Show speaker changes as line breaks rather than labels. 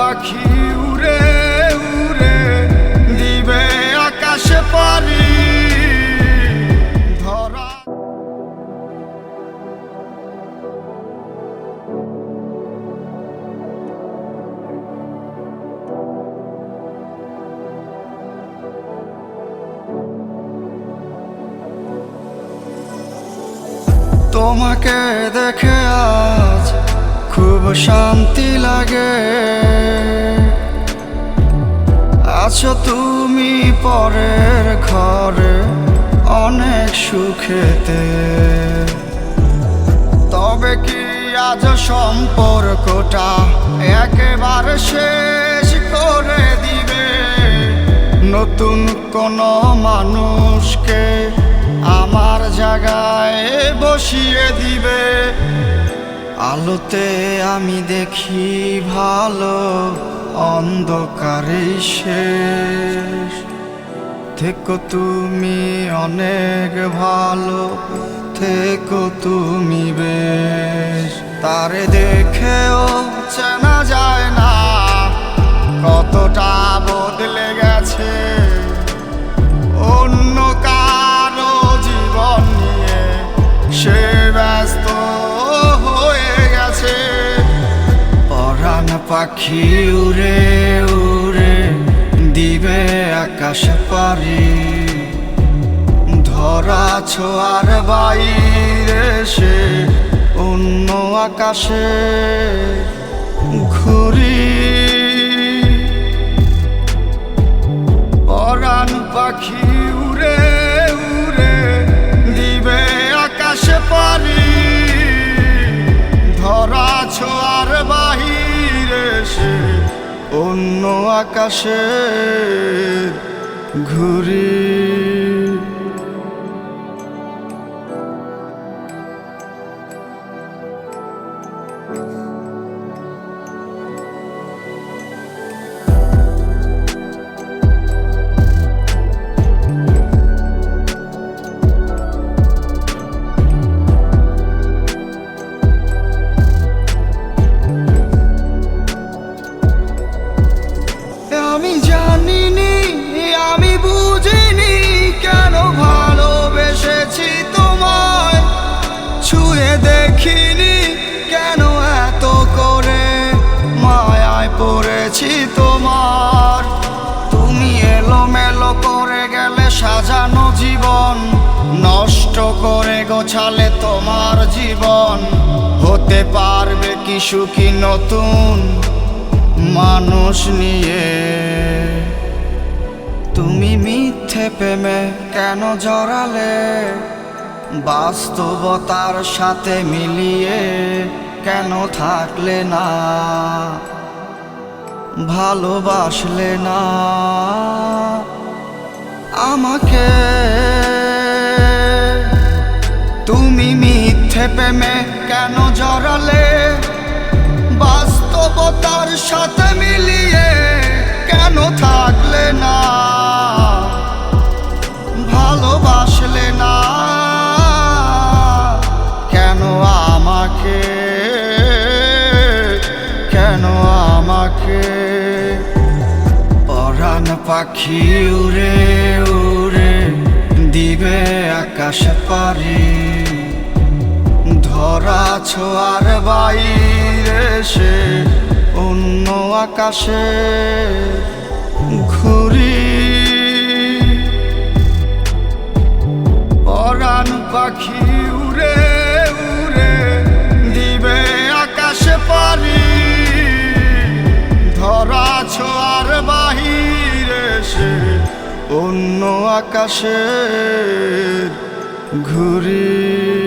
পাখি উড়ে উড়ে দিবে আকাশে পারি তোমাকে দেখে আজ খুব শান্তি লাগে। আছো তুমি পরের ঘরে অনেক সুখেতে। তবে কি আজ সম্পর্কটা একেবারে শেষ করে দিবে? নতুন কোনো মানুষকে আমার জায়গায় বসিয়ে দিবে। আলোতে আমি দেখি ভালো অন্ধকারে শেষ। থেকো তুমি অনেক ভালো, থেকো তুমি বেশ। তারে দেখেও চেনা যায় পাখি উড়ে উড়ে দিবে আকাশ পারি ধরা ছোয়ার বাইরে সে অন্য আকাশে ঘুরি। পরাণ পাখি অন্য আকাশে ঘুরি। ছুঁয়ে দেখিনি কেন এত করে মায়ায় পড়েছি তোমার। তুমি এলোমেলো করে গেলে সাজানো জীবন, নষ্ট করে গোছালে তোমার জীবন। হতে পারবে কি সুখী নতুন মানুষ নিয়ে। তুমি মিথ্যে প্রেমে কেন জড়ালে? বাস্তবতার সাথে মিলিয়ে কেন থাকলে না? ভালোবাসলে না? আমাকে তুমি মিথ্যে প্রেমে কেন জড়ালে? বাস্তবতার সাথে মিলিয়ে কেন থাকলে না? ভালোবাসলে না? আমাকে, কেন আমাকে? পরাণ পাখি উড়ে উড়ে দিবে আকাশ পারি। ধরা ছোঁয়ার বাইরে সে অন্য আকাশে অন্য আকাশে ঘুরি।